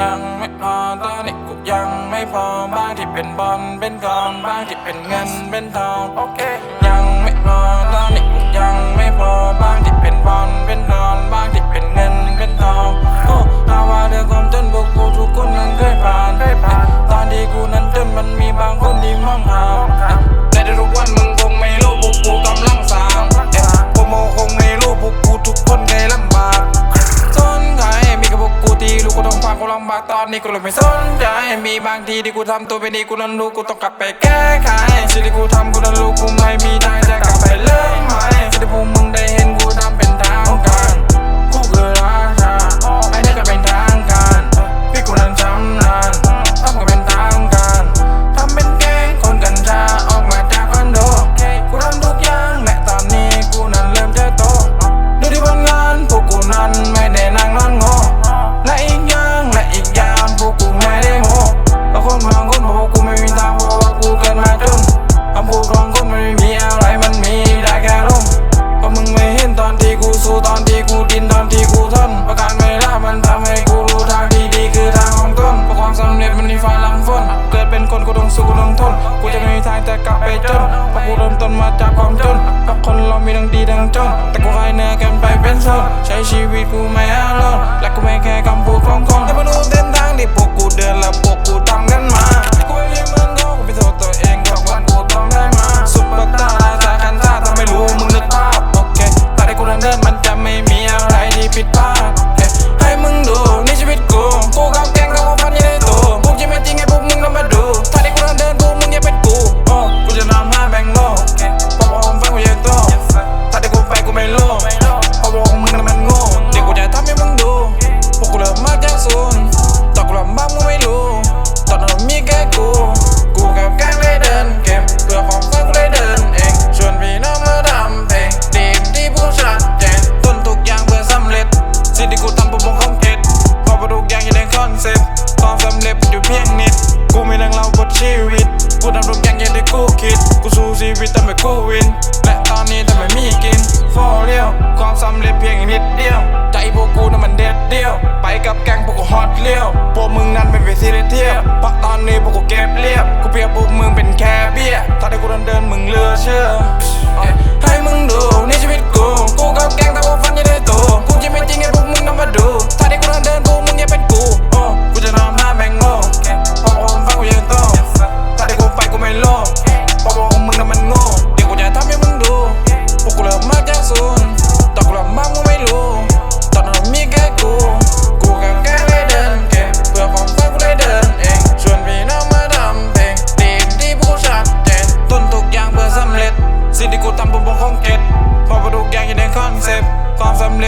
ยังไม่พอตอนนี้กูยังไม่พอบ้างที่เป็นบอลเป็นกองบ้างที่เป็นเงินเป็นทองโอเคำบากตอนนี้กูเลยไม่สนใจ มีบางทีที่กูทำตัวไป็ดีกูนั้นรู้กูต้องกลับไปแก้ไขสิ่งที่กูทำกูนั้นรู้กูไม่มีทาง นกูจะไม่มีทางจะกลับไปจนเพราะกูเริ่มต้นมาจากความจนเพราะคนเรามีทั้งดีทั้งจน แต่กูให้เนื้อกันไปเป็นโซนใช้ชีวิตกูไม่อารมณ์และกูไม่แค่คำพูดของคน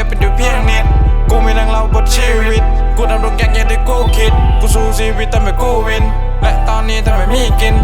เป็นอยู่เพียงนิด กูมีนังเล่าบทชีวิต กูดำรงแยกแยะที่กูคิด กูสู้ชีวิตแต่ไม่กูวิน และตอนนี้ทำไมมีกิน